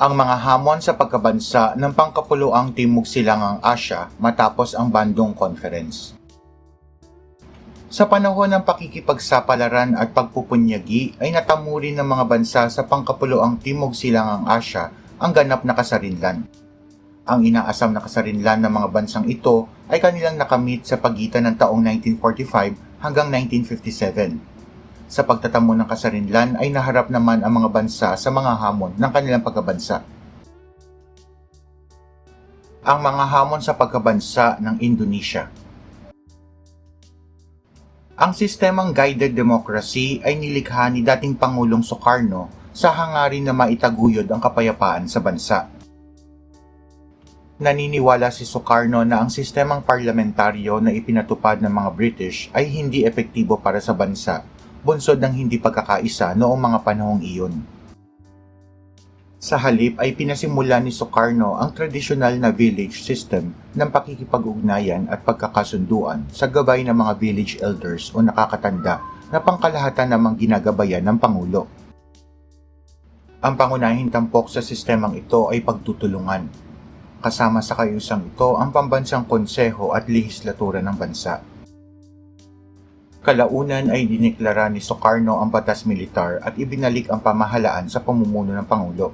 ang mga hamon sa pagkabansa ng pangkapuluang Timog Silangang Asya matapos ang Bandung Conference. Sa panahon ng pakikipagsapalaran at pagpupunyagi ay natamo rin ng mga bansa sa pangkapuluang Timog Silangang Asya ang ganap na kasarinlan. Ang inaasam na kasarinlan ng mga bansang ito ay kanilang nakamit sa pagitan ng taong 1945 hanggang 1957 sa pagtatamo ng kasarinlan ay naharap naman ang mga bansa sa mga hamon ng kanilang pagkabansa. Ang mga hamon sa pagkabansa ng Indonesia Ang sistemang guided democracy ay nilikha ni dating Pangulong Sukarno sa hangarin na maitaguyod ang kapayapaan sa bansa. Naniniwala si Sukarno na ang sistemang parlamentaryo na ipinatupad ng mga British ay hindi epektibo para sa bansa bunsod ng hindi pagkakaisa noong mga panahong iyon. Sa halip ay pinasimula ni Sukarno ang tradisyonal na village system ng pakikipag-ugnayan at pagkakasunduan sa gabay ng mga village elders o nakakatanda na pangkalahatan namang ginagabayan ng Pangulo. Ang pangunahing tampok sa sistemang ito ay pagtutulungan. Kasama sa kayusang ito ang pambansang konseho at lehislatura ng bansa. Kalaunan ay diniklara ni Sukarno ang batas militar at ibinalik ang pamahalaan sa pamumuno ng Pangulo.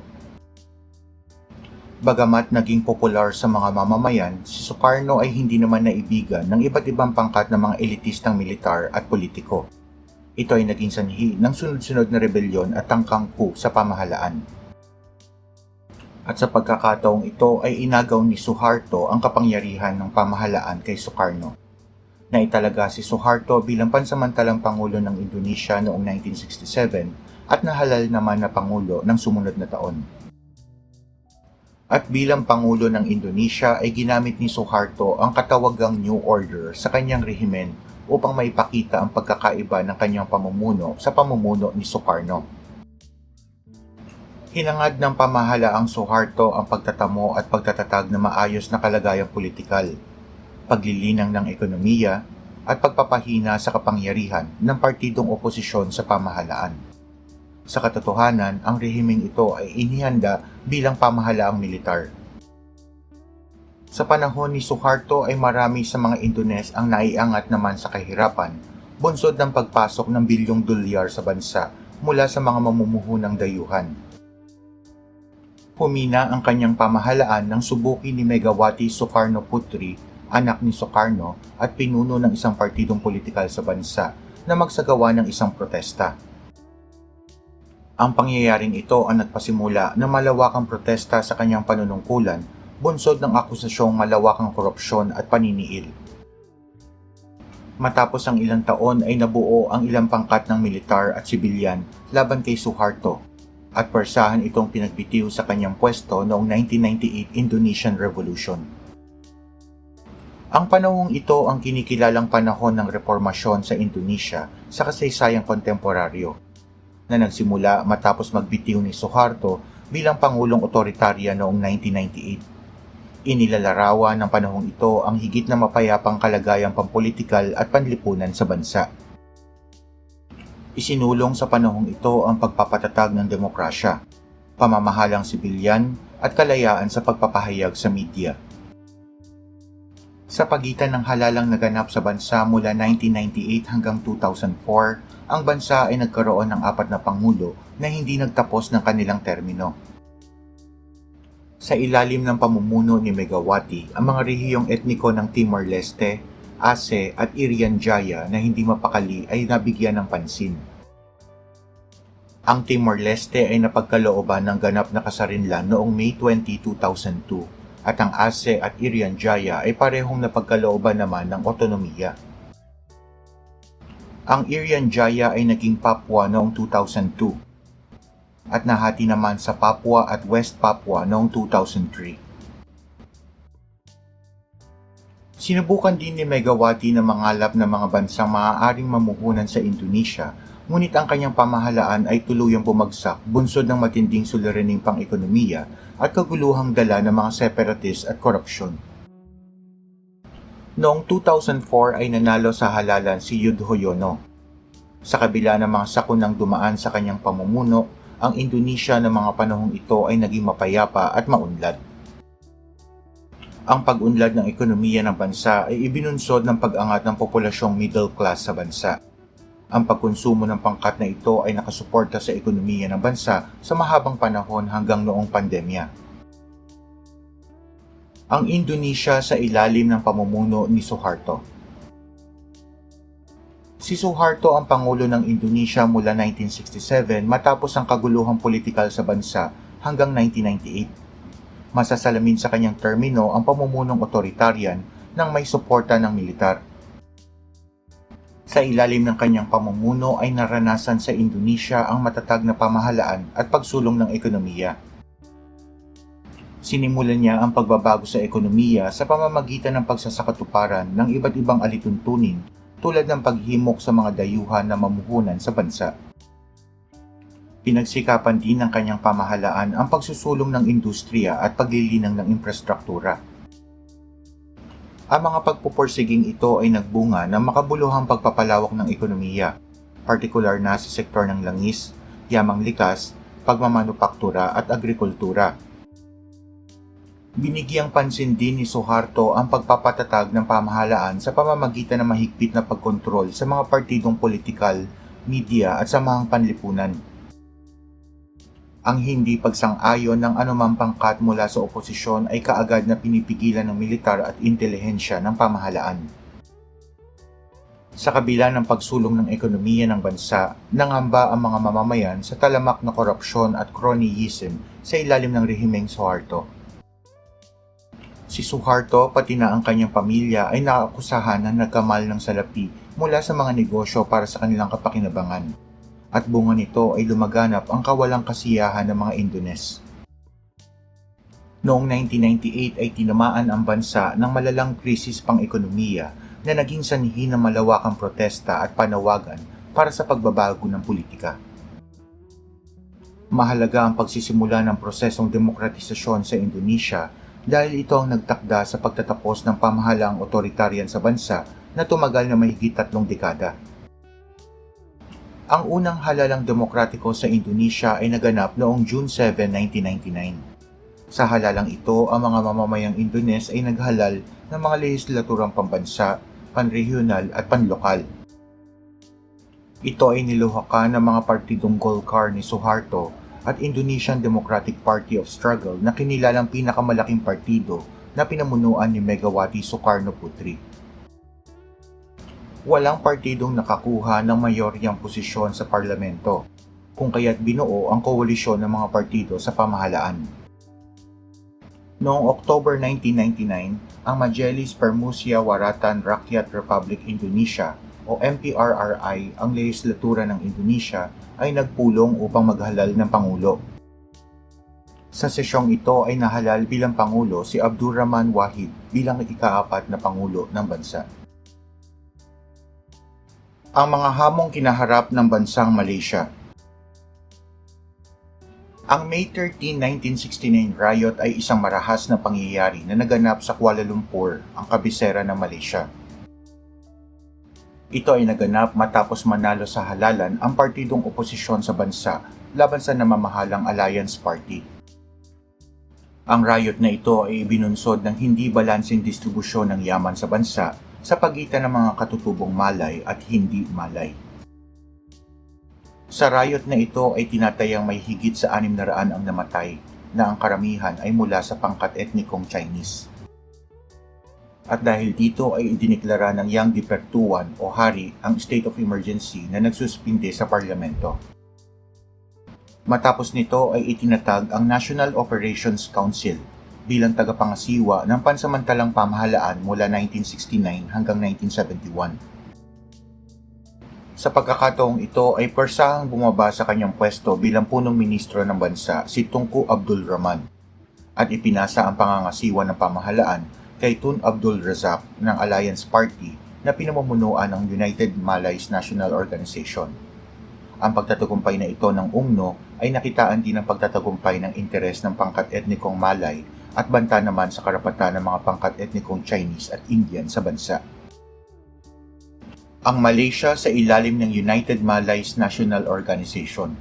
Bagamat naging popular sa mga mamamayan, si Sukarno ay hindi naman naibigan ng iba't ibang pangkat ng mga elitistang militar at politiko. Ito ay naging sanhi ng sunod-sunod na rebelyon at tangkang coup sa pamahalaan. At sa pagkakataong ito ay inagaw ni Suharto ang kapangyarihan ng pamahalaan kay Sukarno na italaga si Suharto bilang pansamantalang Pangulo ng Indonesia noong 1967 at nahalal naman na Pangulo ng sumunod na taon. At bilang Pangulo ng Indonesia ay ginamit ni Suharto ang katawagang New Order sa kanyang rehimen upang maipakita ang pagkakaiba ng kanyang pamumuno sa pamumuno ni Sukarno. Hinangad ng pamahalaang Suharto ang pagtatamo at pagtatatag na maayos na kalagayang politikal paglilinang ng ekonomiya, at pagpapahina sa kapangyarihan ng partidong oposisyon sa pamahalaan. Sa katotohanan, ang rehimeng ito ay inihanda bilang pamahalaang militar. Sa panahon ni Suharto ay marami sa mga Indones ang naiangat naman sa kahirapan, bunsod ng pagpasok ng bilyong dolyar sa bansa mula sa mga mamumuhunang dayuhan. Humina ang kanyang pamahalaan nang subuki ni Megawati Sukarno Putri anak ni Sukarno at pinuno ng isang partidong politikal sa bansa na magsagawa ng isang protesta. Ang pangyayaring ito ang nagpasimula ng malawakang protesta sa kanyang panunungkulan bunsod ng akusasyong malawakang korupsyon at paniniil. Matapos ang ilang taon ay nabuo ang ilang pangkat ng militar at sibilyan laban kay Suharto at persahan itong pinagbitiw sa kanyang pwesto noong 1998 Indonesian Revolution. Ang panahong ito ang kinikilalang panahon ng reformasyon sa Indonesia sa kasaysayang kontemporaryo na nagsimula matapos magbitiw ni Suharto bilang Pangulong Otoritarya noong 1998. Inilalarawan ng panahong ito ang higit na mapayapang kalagayang pampolitikal at panlipunan sa bansa. Isinulong sa panahong ito ang pagpapatatag ng demokrasya, pamamahalang sibilyan at kalayaan sa pagpapahayag sa media sa pagitan ng halalang naganap sa bansa mula 1998 hanggang 2004, ang bansa ay nagkaroon ng apat na pangulo na hindi nagtapos ng kanilang termino. Sa ilalim ng pamumuno ni Megawati, ang mga rehiyong etniko ng Timor-Leste, Aceh at Irian Jaya na hindi mapakali ay nabigyan ng pansin. Ang Timor-Leste ay napagkalooban ng ganap na kasarinlan noong May 20, 2002 at ang Aceh at Irian Jaya ay parehong napagkalooban naman ng otonomiya. Ang Irian Jaya ay naging Papua noong 2002 at nahati naman sa Papua at West Papua noong 2003. Sinubukan din ni Megawati na mangalap ng mga bansang maaaring mamuhunan sa Indonesia ngunit ang kanyang pamahalaan ay tuluyang bumagsak bunsod ng matinding suliraning pang-ekonomiya at kaguluhang dala ng mga separatist at korupsyon. Noong 2004 ay nanalo sa halalan si Yudhoyono. Sa kabila ng mga sakunang dumaan sa kanyang pamumuno, ang Indonesia ng mga panahong ito ay naging mapayapa at maunlad. Ang pag-unlad ng ekonomiya ng bansa ay ibinunsod ng pag-angat ng populasyong middle class sa bansa. Ang pagkonsumo ng pangkat na ito ay nakasuporta sa ekonomiya ng bansa sa mahabang panahon hanggang noong pandemya. Ang Indonesia sa ilalim ng pamumuno ni Suharto Si Suharto ang Pangulo ng Indonesia mula 1967 matapos ang kaguluhang politikal sa bansa hanggang 1998 masasalamin sa kanyang termino ang pamumunong otoritarian ng may suporta ng militar. Sa ilalim ng kanyang pamumuno ay naranasan sa Indonesia ang matatag na pamahalaan at pagsulong ng ekonomiya. Sinimulan niya ang pagbabago sa ekonomiya sa pamamagitan ng pagsasakatuparan ng iba't ibang alituntunin tulad ng paghimok sa mga dayuhan na mamuhunan sa bansa pinagsikapan din ng kanyang pamahalaan ang pagsusulong ng industriya at paglilinang ng infrastruktura. Ang mga pagpupursiging ito ay nagbunga ng makabuluhang pagpapalawak ng ekonomiya, partikular na sa sektor ng langis, yamang likas, pagmamanupaktura at agrikultura. Binigyang pansin din ni Suharto ang pagpapatatag ng pamahalaan sa pamamagitan ng mahigpit na pagkontrol sa mga partidong politikal, media at samahang panlipunan ang hindi pagsang-ayon ng anumang pangkat mula sa oposisyon ay kaagad na pinipigilan ng militar at intelihensya ng pamahalaan. Sa kabila ng pagsulong ng ekonomiya ng bansa, nangamba ang mga mamamayan sa talamak na korupsyon at cronyism sa ilalim ng rehimeng Suharto. Si Suharto pati na ang kanyang pamilya ay naakusahan na nagkamal ng salapi mula sa mga negosyo para sa kanilang kapakinabangan at bunga nito ay lumaganap ang kawalang kasiyahan ng mga Indones. Noong 1998 ay tinamaan ang bansa ng malalang krisis pang-ekonomiya na naging sanhi ng malawakang protesta at panawagan para sa pagbabago ng politika. Mahalaga ang pagsisimula ng prosesong demokratisasyon sa Indonesia dahil ito ang nagtakda sa pagtatapos ng pamahalaang otoritarian sa bansa na tumagal na mahigit tatlong dekada. Ang unang halalang demokratiko sa Indonesia ay naganap noong June 7, 1999. Sa halalang ito, ang mga mamamayang Indones ay naghalal ng mga lehislaturang pambansa, panregional at panlokal. Ito ay niluhakan ng mga partidong Golkar ni Suharto at Indonesian Democratic Party of Struggle na kinilalang pinakamalaking partido na pinamunuan ni Megawati Sukarno Putri walang partidong nakakuha ng mayoryang posisyon sa parlamento, kung kaya't binuo ang koalisyon ng mga partido sa pamahalaan. Noong October 1999, ang Majelis Permusia Waratan Rakyat Republic Indonesia o MPRRI, ang lehislatura ng Indonesia, ay nagpulong upang maghalal ng Pangulo. Sa sesyong ito ay nahalal bilang Pangulo si Abdurrahman Wahid bilang ikaapat na Pangulo ng bansa ang mga hamong kinaharap ng bansang Malaysia. Ang May 13, 1969 riot ay isang marahas na pangyayari na naganap sa Kuala Lumpur, ang kabisera ng Malaysia. Ito ay naganap matapos manalo sa halalan ang partidong oposisyon sa bansa laban sa namamahalang Alliance Party. Ang riot na ito ay ibinunsod ng hindi balansing distribusyon ng yaman sa bansa sa pagitan ng mga katutubong malay at hindi malay. Sa riot na ito ay tinatayang may higit sa 600 ang namatay na ang karamihan ay mula sa pangkat etnikong Chinese. At dahil dito ay idiniklara ng Yang Dipertuan o Hari ang state of emergency na nagsuspinde sa parlamento. Matapos nito ay itinatag ang National Operations Council bilang tagapangasiwa ng pansamantalang pamahalaan mula 1969 hanggang 1971. Sa pagkakataong ito ay persahang bumaba sa kanyang pwesto bilang punong ministro ng bansa si Tunku Abdul Rahman at ipinasa ang pangangasiwa ng pamahalaan kay Tun Abdul Razak ng Alliance Party na pinamumunuan ng United Malays National Organization. Ang pagtatagumpay na ito ng UMNO ay nakitaan din ng pagtatagumpay ng interes ng pangkat etnikong Malay at banta naman sa karapatan ng mga pangkat etnikong Chinese at Indian sa bansa. Ang Malaysia sa ilalim ng United Malays National Organization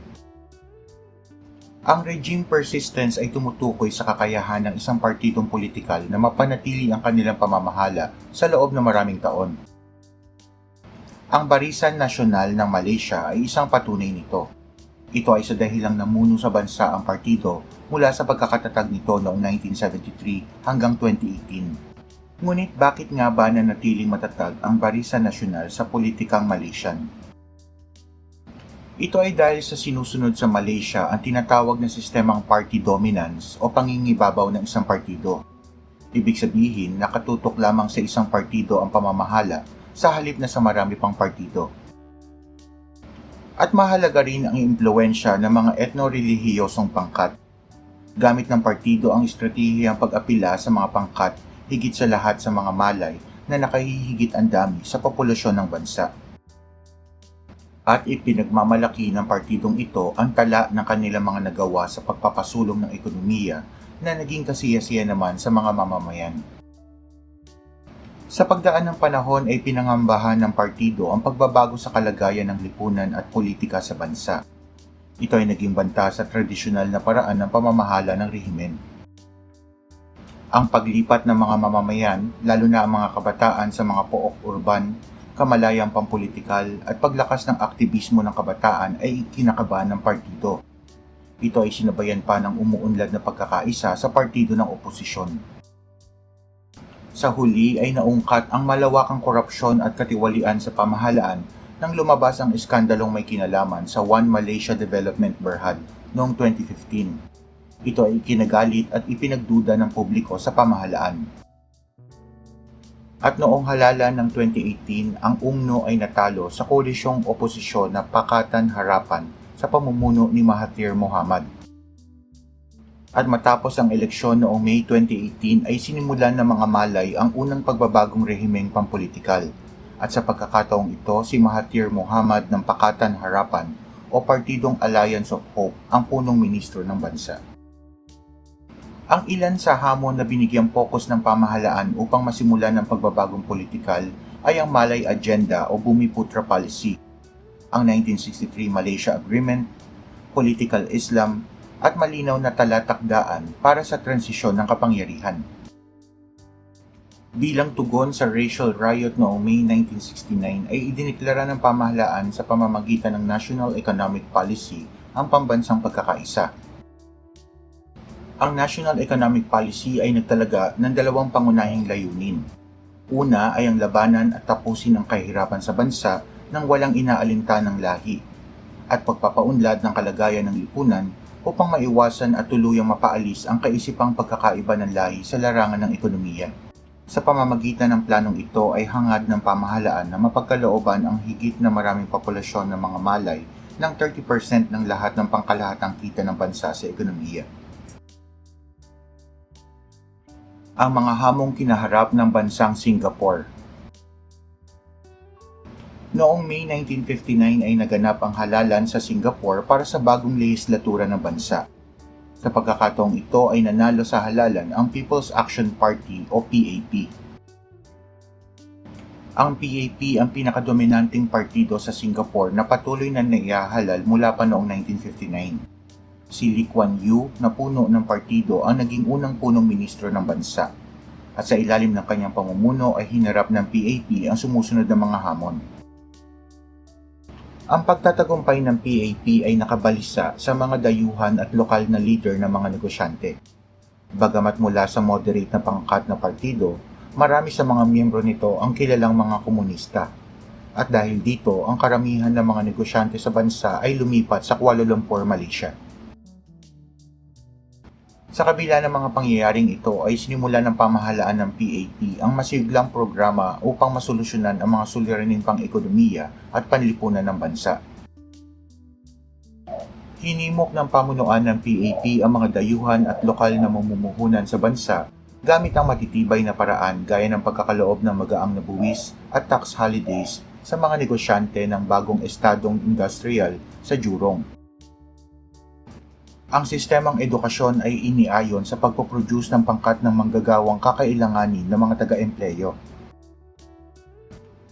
Ang regime persistence ay tumutukoy sa kakayahan ng isang partidong politikal na mapanatili ang kanilang pamamahala sa loob ng maraming taon. Ang Barisan Nasional ng Malaysia ay isang patunay nito. Ito ay sa dahilang namuno sa bansa ang partido mula sa pagkakatatag nito noong 1973 hanggang 2018. Ngunit bakit nga ba nanatiling matatag ang Barisan Nasional sa politikang Malaysian? Ito ay dahil sa sinusunod sa Malaysia ang tinatawag na sistemang party dominance o pangingibabaw ng isang partido. Ibig sabihin, nakatutok lamang sa isang partido ang pamamahala sa halip na sa marami pang partido. At mahalaga rin ang impluensya ng mga etno-relihiyosong pangkat. Gamit ng partido ang estratehiyang pag-apila sa mga pangkat higit sa lahat sa mga malay na nakahihigit ang dami sa populasyon ng bansa at ipinagmamalaki ng partidong ito ang tala ng kanilang mga nagawa sa pagpapasulong ng ekonomiya na naging kasiyasiya naman sa mga mamamayan. Sa pagdaan ng panahon ay pinangambahan ng partido ang pagbabago sa kalagayan ng lipunan at politika sa bansa. Ito ay naging banta sa tradisyonal na paraan ng pamamahala ng rehimen. Ang paglipat ng mga mamamayan, lalo na ang mga kabataan sa mga pook urban, kamalayang pampolitikal at paglakas ng aktivismo ng kabataan ay kinakabahan ng partido. Ito ay sinabayan pa ng umuunlad na pagkakaisa sa partido ng oposisyon. Sa huli ay naungkat ang malawakang korupsyon at katiwalian sa pamahalaan nang lumabas ang iskandalong may kinalaman sa One Malaysia Development Berhad noong 2015. Ito ay kinagalit at ipinagduda ng publiko sa pamahalaan. At noong halalan ng 2018, ang UMNO ay natalo sa koalisyong oposisyon na Pakatan Harapan sa pamumuno ni Mahathir Mohamad. At matapos ang eleksyon noong May 2018 ay sinimulan ng mga malay ang unang pagbabagong rehimeng pampolitikal. At sa pagkakataong ito, si Mahathir Mohamad ng Pakatan Harapan o Partidong Alliance of Hope ang punong ministro ng bansa. Ang ilan sa hamon na binigyang pokus ng pamahalaan upang masimulan ng pagbabagong politikal ay ang Malay Agenda o Bumiputra Policy, ang 1963 Malaysia Agreement, Political Islam, at malinaw na talatakdaan para sa transisyon ng kapangyarihan. Bilang tugon sa racial riot noong May 1969 ay idiniklara ng pamahalaan sa pamamagitan ng National Economic Policy ang pambansang pagkakaisa ang National Economic Policy ay nagtalaga ng dalawang pangunahing layunin. Una ay ang labanan at tapusin ang kahirapan sa bansa nang walang inaalinta ng lahi at pagpapaunlad ng kalagayan ng lipunan upang maiwasan at tuluyang mapaalis ang kaisipang pagkakaiba ng lahi sa larangan ng ekonomiya. Sa pamamagitan ng planong ito ay hangad ng pamahalaan na mapagkalooban ang higit na maraming populasyon ng mga malay ng 30% ng lahat ng pangkalahatang kita ng bansa sa ekonomiya. ang mga hamong kinaharap ng bansang Singapore. Noong May 1959 ay naganap ang halalan sa Singapore para sa bagong lehislatura ng bansa. Sa pagkakataong ito ay nanalo sa halalan ang People's Action Party o PAP. Ang PAP ang pinakadominanting partido sa Singapore na patuloy na naihahalal mula pa noong 1959 si Lee Kuan Yew na puno ng partido ang naging unang punong ministro ng bansa at sa ilalim ng kanyang pamumuno ay hinarap ng PAP ang sumusunod na mga hamon. Ang pagtatagumpay ng PAP ay nakabalisa sa mga dayuhan at lokal na leader ng mga negosyante. Bagamat mula sa moderate na pangkat na partido, marami sa mga miyembro nito ang kilalang mga komunista. At dahil dito, ang karamihan ng mga negosyante sa bansa ay lumipat sa Kuala Lumpur, Malaysia. Sa kabila ng mga pangyayaring ito ay sinimula ng pamahalaan ng PAP ang masiglang programa upang masolusyonan ang mga suliranin pang ekonomiya at panlipunan ng bansa. Hinimok ng pamunuan ng PAP ang mga dayuhan at lokal na mamumuhunan sa bansa gamit ang matitibay na paraan gaya ng pagkakaloob ng magaang na buwis at tax holidays sa mga negosyante ng bagong estadong industrial sa Jurong ang sistemang edukasyon ay iniayon sa pagpoproduce ng pangkat ng manggagawang kakailanganin ng mga taga-empleyo.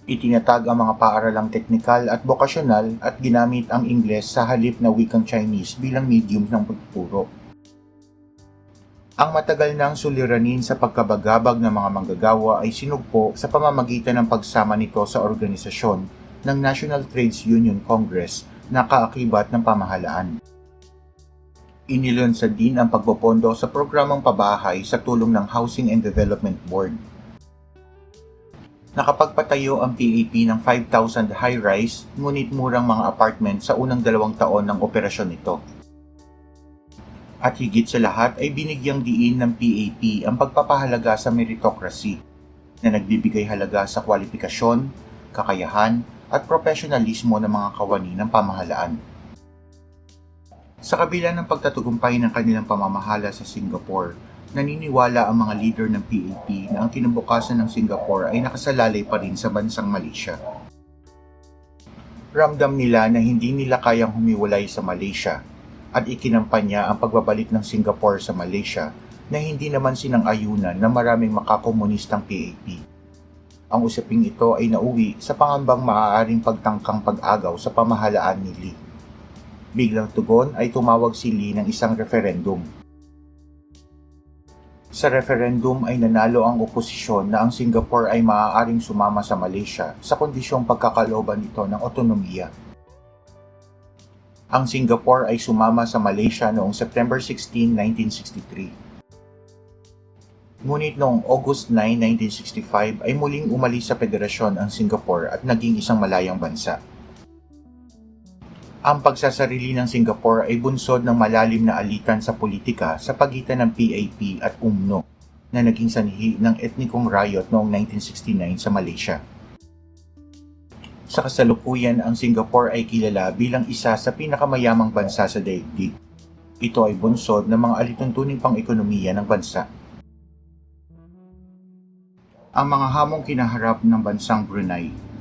Itinatag ang mga paaralang teknikal at bokasyonal at ginamit ang Ingles sa halip na wikang Chinese bilang medium ng pagtuturo. Ang matagal nang suliranin sa pagkabagabag ng mga manggagawa ay sinugpo sa pamamagitan ng pagsama nito sa organisasyon ng National Trades Union Congress na kaakibat ng pamahalaan. Inilunsad din ang pagpopondo sa programang pabahay sa tulong ng Housing and Development Board. Nakapagpatayo ang PAP ng 5,000 high-rise ngunit murang mga apartment sa unang dalawang taon ng operasyon nito. At higit sa lahat ay binigyang diin ng PAP ang pagpapahalaga sa meritocracy na nagbibigay halaga sa kwalifikasyon, kakayahan at profesionalismo ng mga kawani ng pamahalaan. Sa kabila ng pagtatagumpay ng kanilang pamamahala sa Singapore, naniniwala ang mga leader ng PAP na ang kinabukasan ng Singapore ay nakasalalay pa rin sa bansang Malaysia. Ramdam nila na hindi nila kayang humiwalay sa Malaysia at ikinampanya ang pagbabalik ng Singapore sa Malaysia na hindi naman sinang-ayunan ng maraming makakomunistang PAP. Ang usaping ito ay nauwi sa pangambang maaaring pagtangkang pag-agaw sa pamahalaan ni Lee. Biglang tugon ay tumawag si Lee ng isang referendum. Sa referendum ay nanalo ang oposisyon na ang Singapore ay maaaring sumama sa Malaysia sa kondisyong pagkakalooban nito ng otonomiya ang Singapore ay sumama sa Malaysia noong September 16, 1963. Ngunit noong August 9, 1965 ay muling umalis sa federasyon ang Singapore at naging isang malayang bansa. Ang pagsasarili ng Singapore ay bunsod ng malalim na alitan sa politika sa pagitan ng PAP at UMNO na naging sanhi ng etnikong riot noong 1969 sa Malaysia. Sa kasalukuyan, ang Singapore ay kilala bilang isa sa pinakamayamang bansa sa daigdig. Ito ay bunsod ng mga alituntuning pang-ekonomiya ng bansa. Ang mga hamong kinaharap ng bansang Brunei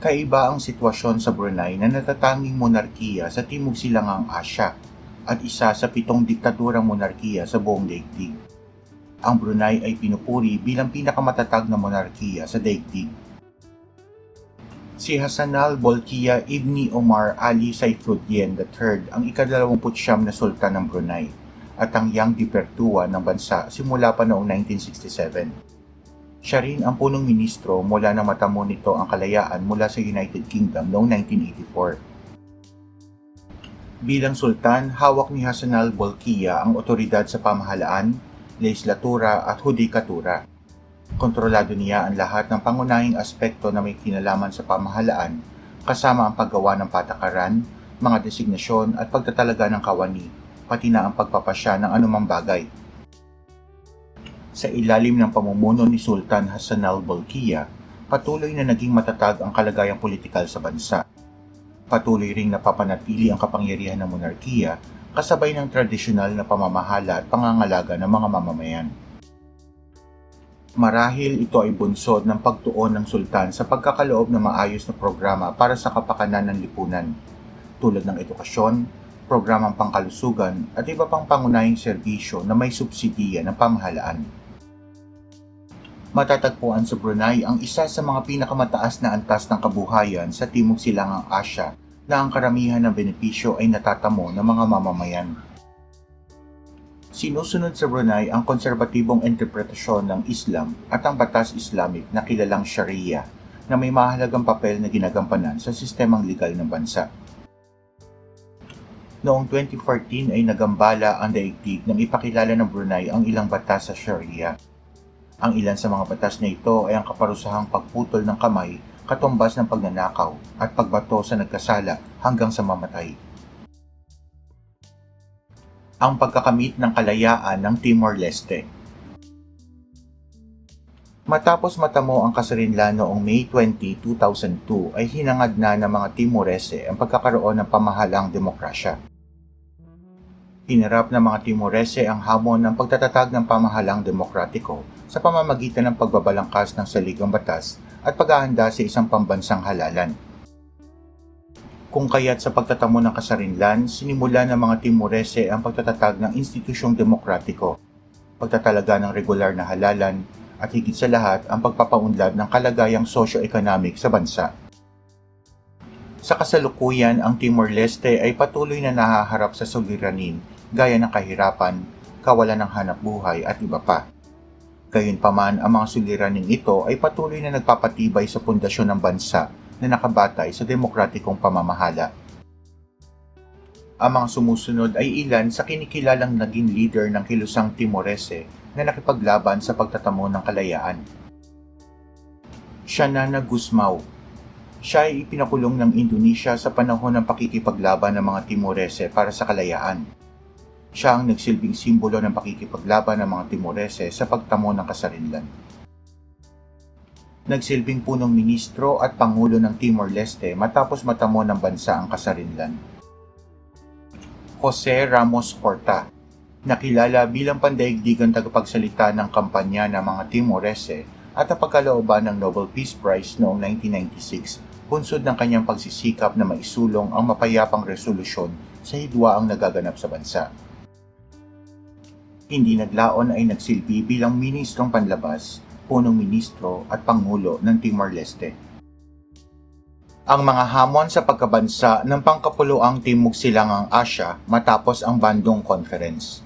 Kaiba ang sitwasyon sa Brunei na natatanging monarkiya sa Timog Silangang Asya at isa sa pitong diktaturang monarkiya sa buong daigdig ang Brunei ay pinupuri bilang pinakamatatag na monarkiya sa daigdig. Si Hassanal Bolkiah Ibni Omar Ali Saifuddin III ang ikadalawamputsyam na sultan ng Brunei at ang Yang Dipertua ng bansa simula pa noong 1967. Siya rin ang punong ministro mula na matamo nito ang kalayaan mula sa United Kingdom noong 1984. Bilang sultan, hawak ni Hassanal Bolkiah ang otoridad sa pamahalaan, legislatura at hudikatura. Kontrolado niya ang lahat ng pangunahing aspekto na may kinalaman sa pamahalaan, kasama ang paggawa ng patakaran, mga designasyon at pagtatalaga ng kawani, pati na ang pagpapasya ng anumang bagay. Sa ilalim ng pamumuno ni Sultan Hassanal Bolkiah, patuloy na naging matatag ang kalagayang politikal sa bansa. Patuloy ring napapanatili ang kapangyarihan ng monarkiya kasabay ng tradisyonal na pamamahala at pangangalaga ng mga mamamayan. Marahil ito ay bunsod ng pagtuon ng sultan sa pagkakaloob ng maayos na programa para sa kapakanan ng lipunan, tulad ng edukasyon, programang pangkalusugan at iba pang pangunahing serbisyo na may subsidiya ng pamahalaan matatagpuan sa Brunei ang isa sa mga pinakamataas na antas ng kabuhayan sa Timog Silangang Asya na ang karamihan ng benepisyo ay natatamo ng mga mamamayan. Sinusunod sa Brunei ang konserbatibong interpretasyon ng Islam at ang batas Islamic na kilalang Sharia na may mahalagang papel na ginagampanan sa sistemang legal ng bansa. Noong 2014 ay nagambala ang daigdig nang ipakilala ng Brunei ang ilang batas sa Sharia ang ilan sa mga batas na ito ay ang kaparusahang pagputol ng kamay, katumbas ng pagnanakaw at pagbato sa nagkasala hanggang sa mamatay. Ang pagkakamit ng kalayaan ng Timor-Leste Matapos matamo ang kasarinlan noong May 20, 2002 ay hinangad na ng mga Timorese ang pagkakaroon ng pamahalang demokrasya. Hinarap ng mga Timorese ang hamon ng pagtatatag ng pamahalang demokratiko sa pamamagitan ng pagbabalangkas ng saligang batas at paghahanda sa isang pambansang halalan. Kung kaya't sa pagtatamo ng kasarinlan, sinimula ng mga Timorese ang pagtatatag ng institusyong demokratiko, pagtatalaga ng regular na halalan, at higit sa lahat ang pagpapaunlad ng kalagayang socio-economic sa bansa. Sa kasalukuyan, ang Timor-Leste ay patuloy na nahaharap sa suliranin gaya ng kahirapan, kawalan ng hanap buhay at iba pa. Gayunpaman, ang mga suliraning ito ay patuloy na nagpapatibay sa pundasyon ng bansa na nakabatay sa demokratikong pamamahala. Ang mga sumusunod ay ilan sa kinikilalang naging leader ng kilusang Timorese na nakipaglaban sa pagtatamo ng kalayaan. Shanana Gusmao Siya ay ipinakulong ng Indonesia sa panahon ng pakikipaglaban ng mga Timorese para sa kalayaan. Siya ang nagsilbing simbolo ng pakikipaglaban ng mga Timorese sa pagtamo ng kasarinlan. Nagsilbing punong ministro at pangulo ng Timor-Leste matapos matamo ng bansa ang kasarinlan. Jose Ramos Horta, nakilala bilang pandaigdigang tagapagsalita ng kampanya ng mga Timorese at ang pagkalooban ng Nobel Peace Prize noong 1996, bunsod ng kanyang pagsisikap na maisulong ang mapayapang resolusyon sa hidwa ang nagaganap sa bansa. Hindi naglaon ay nagsilbi bilang ministrong panlabas, punong ministro at pangulo ng Timor-Leste. Ang mga hamon sa pagkabansa ng pangkapuluang Timog Silangang Asya matapos ang Bandung Conference.